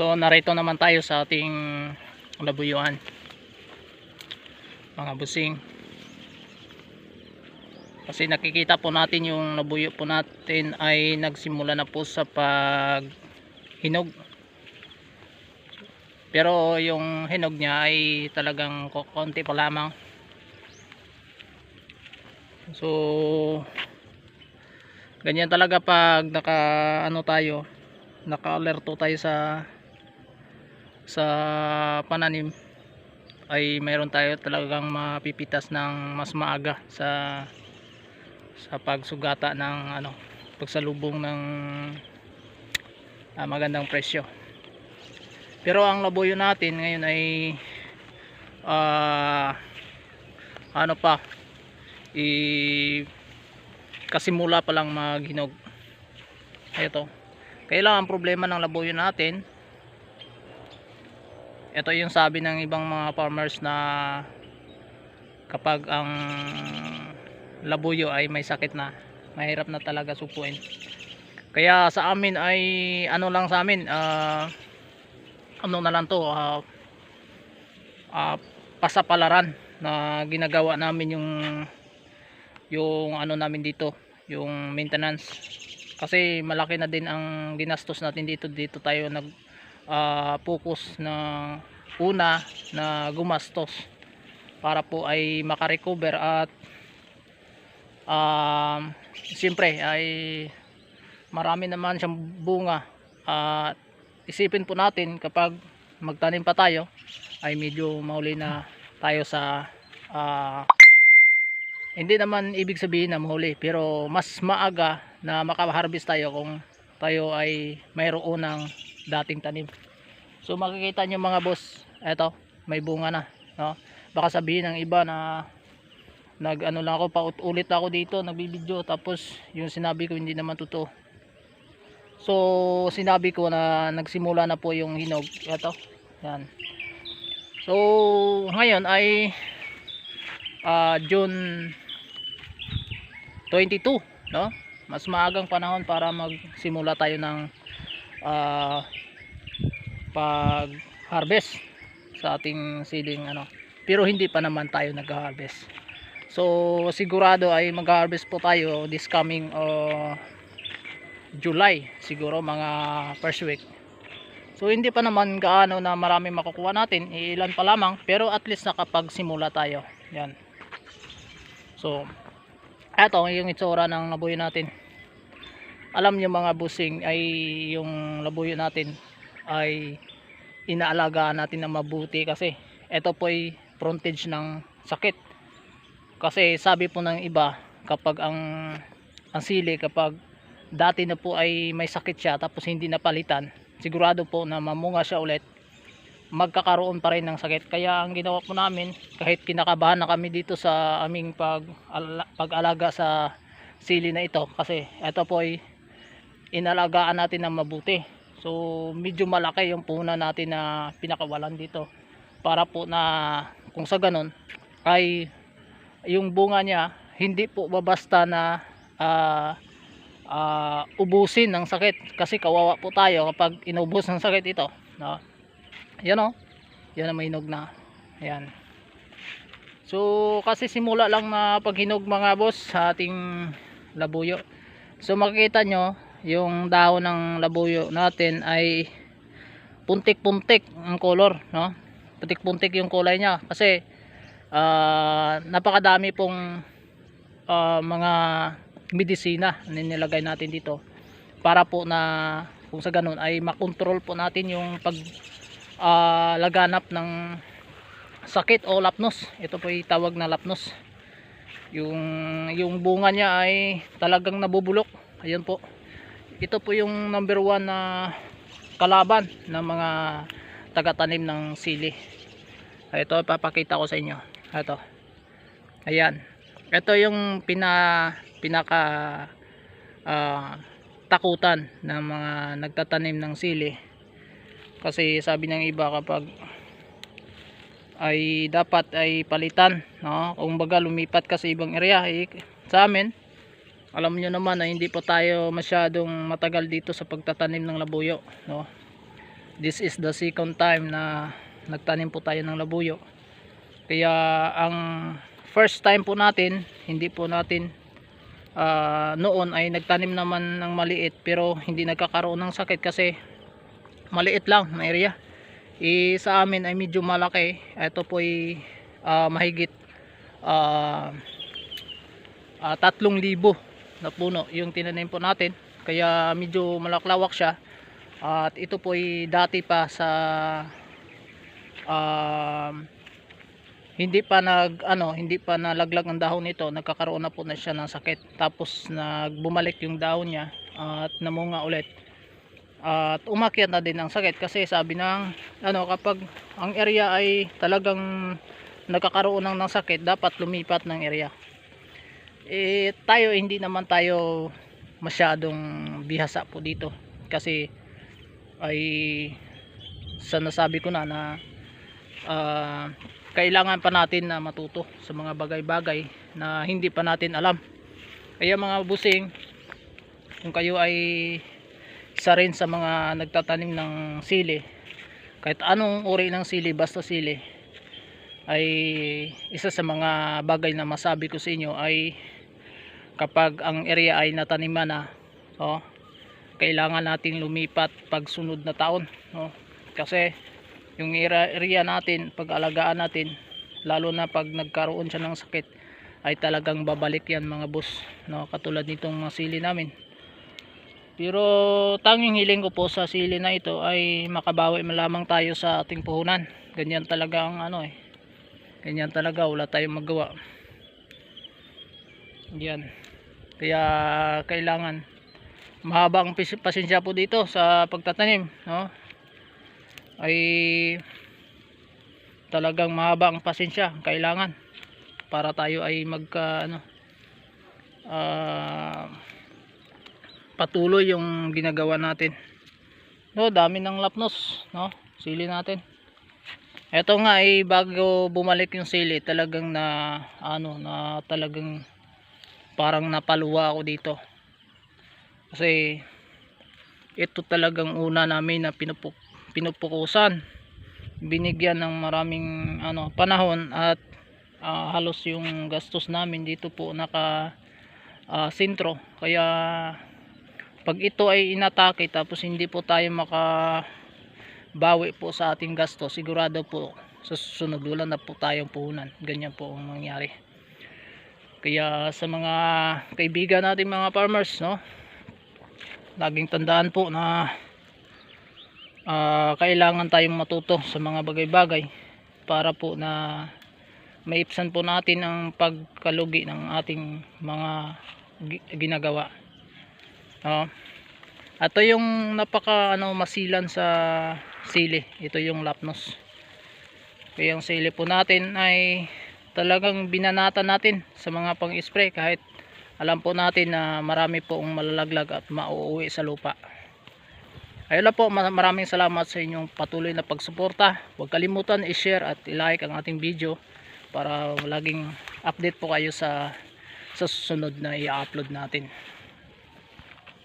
So narito naman tayo sa ating labuyuan. Mga busing. Kasi nakikita po natin yung labuyo po natin ay nagsimula na po sa pag hinog. Pero yung hinog niya ay talagang ko- konti pa lamang. So ganyan talaga pag naka ano tayo, naka-alerto tayo sa sa pananim ay mayroon tayo talagang mapipitas ng mas maaga sa sa pagsugata ng ano pagsalubong ng ah, magandang presyo. Pero ang labuyo natin ngayon ay ah, ano pa i kasimula pa lang maghinog. Ito kailangan ang problema ng labuyo natin ito yung sabi ng ibang mga farmers na kapag ang labuyo ay may sakit na mahirap na talaga supuin. Kaya sa amin ay ano lang sa amin ah, ano na lang to ah, ah, pasapalaran na ginagawa namin yung yung ano namin dito yung maintenance. Kasi malaki na din ang ginastos natin dito dito tayo nag ah, focus na una na gumastos para po ay makarecover at um, siyempre ay marami naman siyang bunga. At isipin po natin kapag magtanim pa tayo ay medyo mauli na tayo sa ah, hindi naman ibig sabihin na mahuli pero mas maaga na makaharvest tayo kung tayo ay mayroon ng dating tanim. So makikita nyo mga boss eto may bunga na no? baka sabihin ng iba na nag ano lang ako paulit ako dito nagbibideo tapos yung sinabi ko hindi naman totoo. So sinabi ko na nagsimula na po yung hinog eto yan. So ngayon ay ah, June 22 no? Mas maagang panahon para magsimula tayo ng ah, pag harvest sa ating siling ano. Pero hindi pa naman tayo nag-harvest. So sigurado ay mag-harvest po tayo this coming uh, July siguro mga first week. So hindi pa naman gaano na marami makukuha natin ilan pa lamang pero at least nakapagsimula tayo. Yan. So eto yung itsura ng labuyo natin. Alam nyo mga busing ay yung labuyo natin ay inaalagaan natin na mabuti kasi ito po ay frontage ng sakit. Kasi sabi po ng iba kapag ang ang sili kapag dati na po ay may sakit siya tapos hindi napalitan sigurado po na mamunga siya ulit magkakaroon pa rin ng sakit. Kaya ang ginawa po namin kahit kinakabahan na kami dito sa aming pag pag-alaga sa sili na ito kasi ito po ay inalagaan natin ng mabuti so medyo malaki yung puna natin na pinakawalan dito. Para po na kung sa ganun ay yung bunga niya hindi po babasta na ah, ah, ubusin ng sakit. Kasi kawawa po tayo kapag inubos ng sakit ito no? yan o yan ang mahinog na. Yan. So kasi simula lang na paghinog mga boss sa ating labuyo. So makikita nyo yung dahon ng labuyo natin ay puntik-puntik ang color no? Puntik-puntik yung kulay niya. Kasi ah, napakadami pong ah, mga medisina na nilagay natin dito para po na kung sa ganun ay makontrol po natin yung pag ah, laganap ng sakit o lapnos. Ito po yung tawag na lapnos. Yung yung bunga niya ay talagang nabubulok. Ayun po ito po yung number one na kalaban ng mga taga-tanim ng sili. Ito papakita ko sa inyo. Ito. Ayan. Ito yung pina pinaka ah, takutan ng mga nagtatanim ng sili. Kasi sabi ng iba kapag ay dapat ay palitan no? Kung baga lumipat ka sa ibang area eh, sa amin alam niyo naman na hindi po tayo masyadong matagal dito sa pagtatanim ng labuyo no? This is the second time na nagtanim po tayo ng labuyo. Kaya ang first time po natin hindi po natin ah, noon ay nagtanim naman ng maliit pero hindi nagkakaroon ng sakit kasi maliit lang na area. Eh, sa amin ay medyo malaki. Ito po ay ah, mahigit ah, ah, tatlong libo na puno yung tinanim po natin. Kaya medyo malaklawak siya. At ito po ay dati pa sa um, hindi pa nag ano hindi pa nalaglag ang dahon nito. Nagkakaroon na po na siya ng sakit. Tapos nagbumalik yung dahon niya at namunga ulit. At umakyat na din ang sakit kasi sabi ng ano kapag ang area ay talagang nagkakaroon ng, ng sakit dapat lumipat ng area eh tayo hindi naman tayo masyadong bihasa po dito. Kasi ay sa nasabi ko na na ah, kailangan pa natin na matuto sa mga bagay-bagay na hindi pa natin alam. Kaya mga busing kung kayo ay isa rin sa mga nagtatanim ng sili kahit anong uri ng sili basta sili ay isa sa mga bagay na masabi ko sa inyo ay kapag ang area ay nataniman na oh, kailangan nating lumipat pag sunod na taon no? kasi yung area natin pag alagaan natin lalo na pag nagkaroon siya ng sakit ay talagang babalik yan mga boss no? katulad nitong mga sili namin pero tanging hiling ko po sa sili na ito ay makabawi lamang tayo sa ating puhunan ganyan talaga ang ano eh ganyan talaga wala tayong magawa yan kaya kailangan mahaba ang pis- pasensya po dito sa pagtatanim no? Ay talagang mahaba ang pasensya kailangan para tayo ay magka ano ah, patuloy yung ginagawa natin. No dami ng lapnos no? Sili natin. Eto nga ay bago bumalik yung sili talagang na ano na talagang parang napaluwa ako dito. Kasi ito talagang una namin na pinupuk pinupukusan. Binigyan ng maraming ano panahon at ah, halos yung gastos namin dito po naka ah, sentro. Kaya pag ito ay inatake tapos hindi po tayo maka bawi po sa ating gasto sigurado po sa susunod wala na po tayong puhunan. Ganyan po ang mangyari kaya sa mga kaibigan natin mga farmers no laging tandaan po na ah, kailangan tayong matuto sa mga bagay-bagay para po na maipsan po natin ang pagkalugi ng ating mga gi- ginagawa no? ito yung napaka ano masilan sa sili ito yung lapnos kaya yung sili po natin ay talagang binanatan natin sa mga pang spray kahit alam po natin na marami po ang malalaglag at mauuwi sa lupa. Ayun lang po ma- maraming salamat sa inyong patuloy na pagsuporta. Huwag kalimutan i-share at i-like ang ating video para laging update po kayo sa sa susunod na i-upload natin